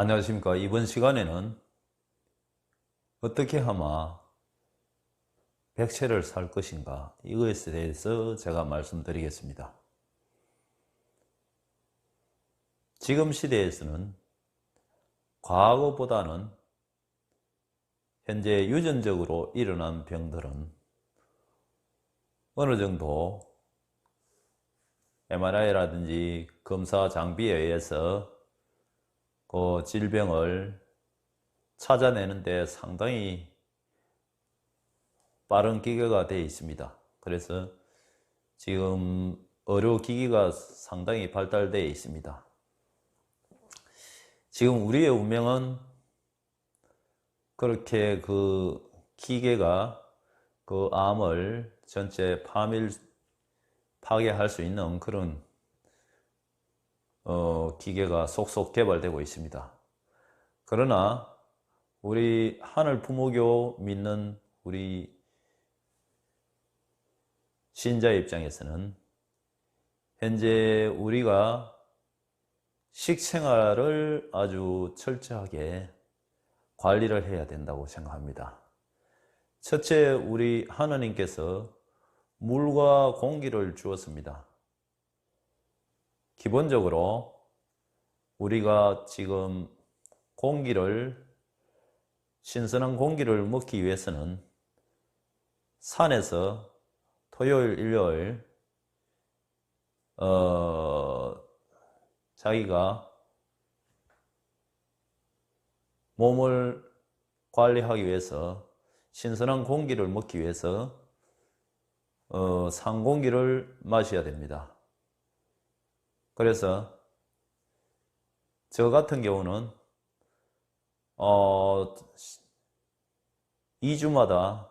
안녕하십니까. 이번 시간에는 어떻게 하면 백채를 살 것인가 이것에 대해서 제가 말씀드리겠습니다. 지금 시대에서는 과거보다는 현재 유전적으로 일어난 병들은 어느 정도 MRI라든지 검사 장비에 의해서 그 질병을 찾아내는데 상당히 빠른 기계가 되어 있습니다. 그래서 지금 의료기기가 상당히 발달되어 있습니다. 지금 우리의 운명은 그렇게 그 기계가 그 암을 전체 파밀, 파괴할 수 있는 그런 어, 기계가 속속 개발되고 있습니다. 그러나 우리 하늘 부모교 믿는 우리 신자 입장에서는 현재 우리가 식생활을 아주 철저하게 관리를 해야 된다고 생각합니다. 첫째, 우리 하나님께서 물과 공기를 주었습니다. 기본적으로 우리가 지금 공기를 신선한 공기를 먹기 위해서는 산에서 토요일, 일요일 어, 자기가 몸을 관리하기 위해서 신선한 공기를 먹기 위해서 어, 산 공기를 마셔야 됩니다. 그래서 저 같은 경우는 어, 2주마다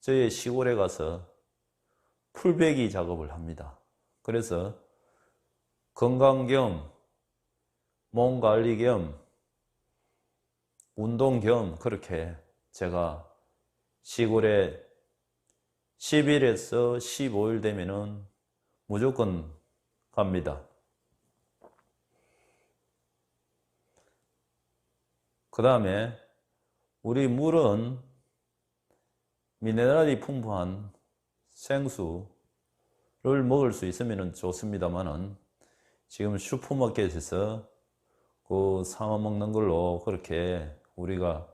저희 시골에 가서 풀베기 작업을 합니다. 그래서 건강 겸, 몸 관리 겸, 운동 겸 그렇게 제가 시골에 10일에서 15일 되면은 무조건 갑니다. 그 다음에 우리 물은 미네랄이 풍부한 생수를 먹을 수 있으면 좋습니다만은 지금 슈퍼마켓에서 그 사와 먹는 걸로 그렇게 우리가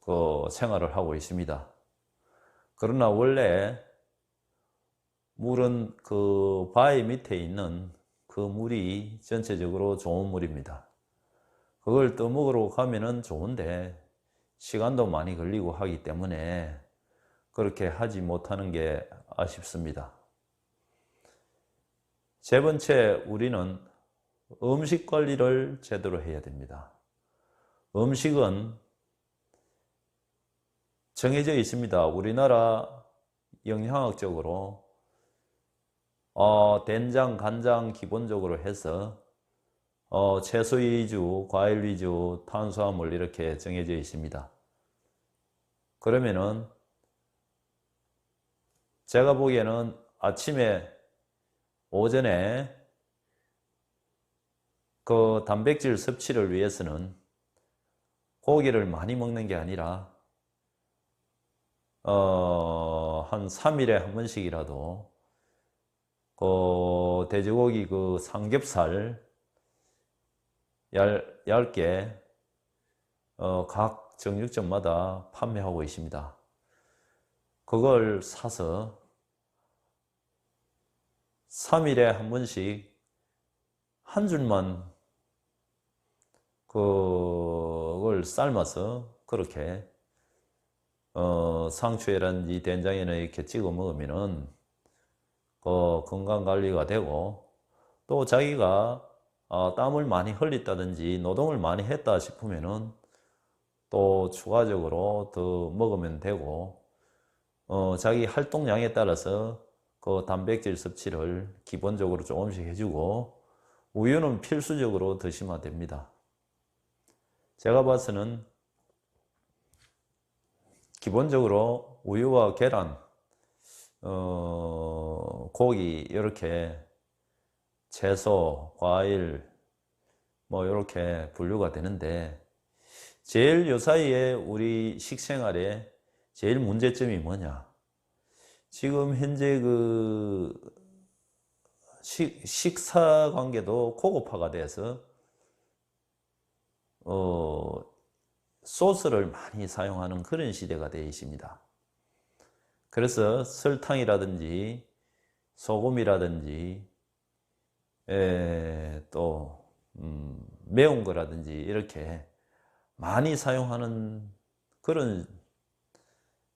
그 생활을 하고 있습니다. 그러나 원래 물은 그 바위 밑에 있는 그 물이 전체적으로 좋은 물입니다. 그걸 떠먹으러 가면은 좋은데 시간도 많이 걸리고 하기 때문에 그렇게 하지 못하는 게 아쉽습니다. 세 번째, 우리는 음식 관리를 제대로 해야 됩니다. 음식은 정해져 있습니다. 우리나라 영양학적으로 어, 된장, 간장 기본적으로 해서 어, 채소 위주, 과일 위주, 탄수화물 이렇게 정해져 있습니다. 그러면은 제가 보기에는 아침에 오전에 그 단백질 섭취를 위해서는 고기를 많이 먹는 게 아니라 어, 한 3일에 한 번씩이라도 그 돼지고기 그 삼겹살 얇, 얇게 어, 각 정육점마다 판매하고 있습니다. 그걸 사서 3일에 한 번씩 한 줄만 그걸 삶아서 그렇게 어, 상추에라든지 된장에는 이렇게 찍어 먹으면은 그 건강 관리가 되고 또 자기가 어, 땀을 많이 흘렸다든지 노동을 많이 했다 싶으면은 또 추가적으로 더 먹으면 되고 어, 자기 활동량에 따라서 그 단백질 섭취를 기본적으로 조금씩 해주고 우유는 필수적으로 드시면 됩니다. 제가 봐서는 기본적으로 우유와 계란, 어, 고기 이렇게 채소, 과일 뭐 이렇게 분류가 되는데 제일 요 사이에 우리 식생활에 제일 문제점이 뭐냐? 지금 현재 그 식, 식사 관계도 고급화가 돼서 어, 소스를 많이 사용하는 그런 시대가 되어 있습니다. 그래서 설탕이라든지 소금이라든지 에, 또 음, 매운 거라든지 이렇게 많이 사용하는 그런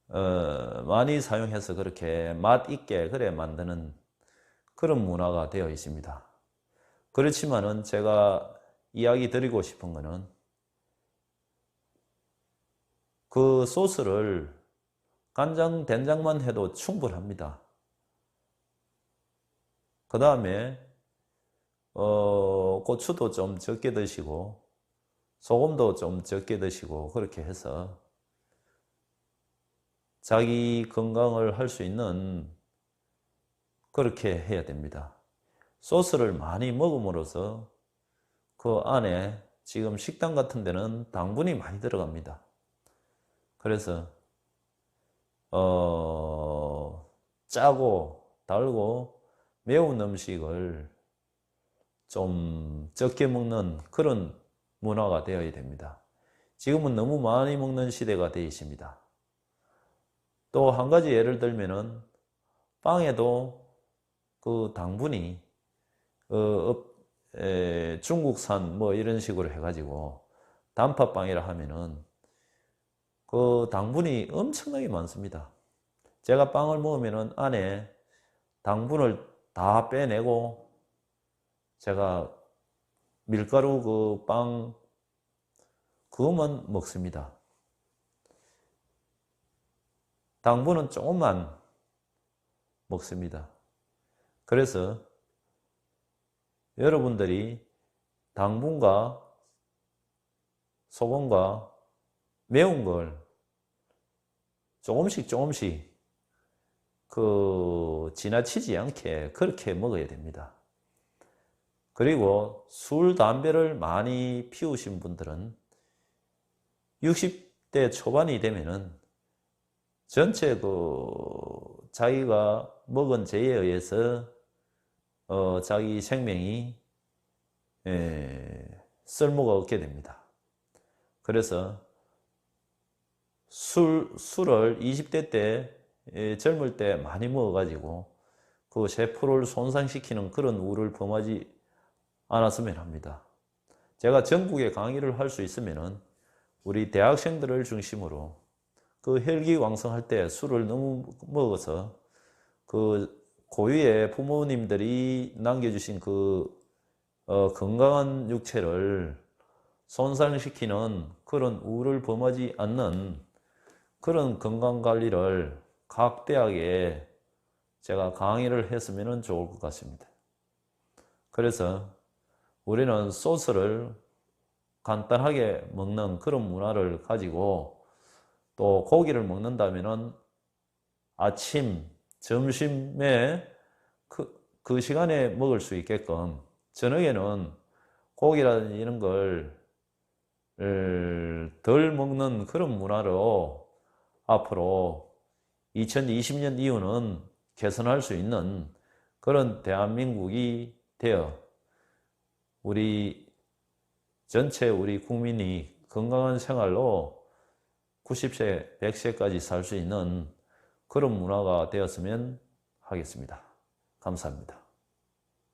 어, 많이 사용해서 그렇게 맛 있게 그래 만드는 그런 문화가 되어 있습니다. 그렇지만은 제가 이야기 드리고 싶은 거는 그 소스를 간장, 된장만 해도 충분합니다. 그 다음에 어, 고추도 좀 적게 드시고 소금도 좀 적게 드시고 그렇게 해서 자기 건강을 할 수 있는 그렇게 해야 됩니다. 소스를 많이 먹음으로써 그 안에 지금 식당 같은 데는 당분이 많이 들어갑니다. 그래서 어, 짜고 달고 매운 음식을 좀 적게 먹는 그런 문화가 되어야 됩니다. 지금은 너무 많이 먹는 시대가 되어 있습니다. 또 한 가지 예를 들면은 빵에도 그 당분이 어, 에, 중국산 뭐 이런 식으로 해가지고 단팥빵이라 하면은 그 당분이 엄청나게 많습니다. 제가 빵을 먹으면은 안에 당분을 다 빼내고 제가 밀가루 그 빵 그것만 먹습니다. 당분은 조금만 먹습니다. 그래서 여러분들이 당분과 소금과 매운 걸 조금씩 조금씩 그 지나치지 않게 그렇게 먹어야 됩니다. 그리고 술, 담배를 많이 피우신 분들은 60대 초반이 되면은 전체 그 자기가 먹은 죄에 의해서 어 자기 생명이 에 쓸모가 없게 됩니다. 그래서 술, 술을 20대 때 에, 젊을 때 많이 먹어가지고 그 세포를 손상시키는 그런 우를 범하지 않았으면 합니다. 제가 전국에 강의를 할 수 있으면은 우리 대학생들을 중심으로 그 혈기왕성할 때 술을 너무 먹어서 그 고유의 부모님들이 남겨주신 그 어, 건강한 육체를 손상시키는 그런 우를 범하지 않는 그런 건강 관리를 각 대학에 제가 강의를 했으면 좋을 것 같습니다. 그래서 우리는 소스를 간단하게 먹는 그런 문화를 가지고 또 고기를 먹는다면은 아침, 점심에 그, 그 시간에 먹을 수 있게끔 저녁에는 고기라든지 이런 걸 덜 먹는 그런 문화로 앞으로 2020년 이후는 개선할 수 있는 그런 대한민국이 되어 우리 전체 우리 국민이 건강한 생활로 90세, 100세까지 살 수 있는 그런 문화가 되었으면 하겠습니다. 감사합니다.